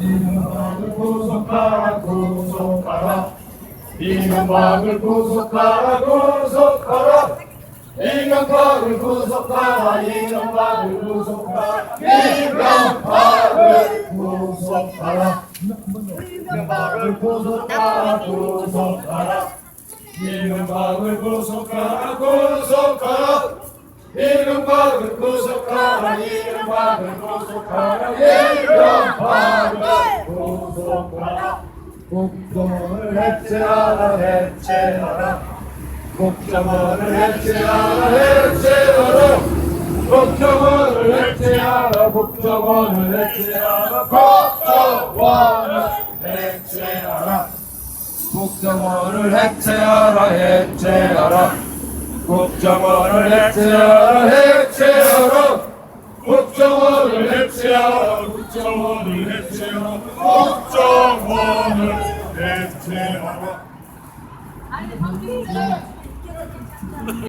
이명박을 구속하라 구속하라. 이명박을 구속하라 구속하라. 이명박을 구속하라. 이명박을 구속하라. 이명박을 구속하라. 이명박을 구속하라 구속하라. 이명박을 구속하라 구속하라. 이명박을 구속하라. 이명박을 구속하라 국정원을 해체하라 해체하라 국정원을 해체하라 해체하라 국정원을 해체하라 국정원을 해체하라 국정원을 해체하라 국정원을 해체하라 해체하라 국정원을 해체하라 해체하라 국정원을 해체하라 국정원을 해체하라 국정원을 해체하라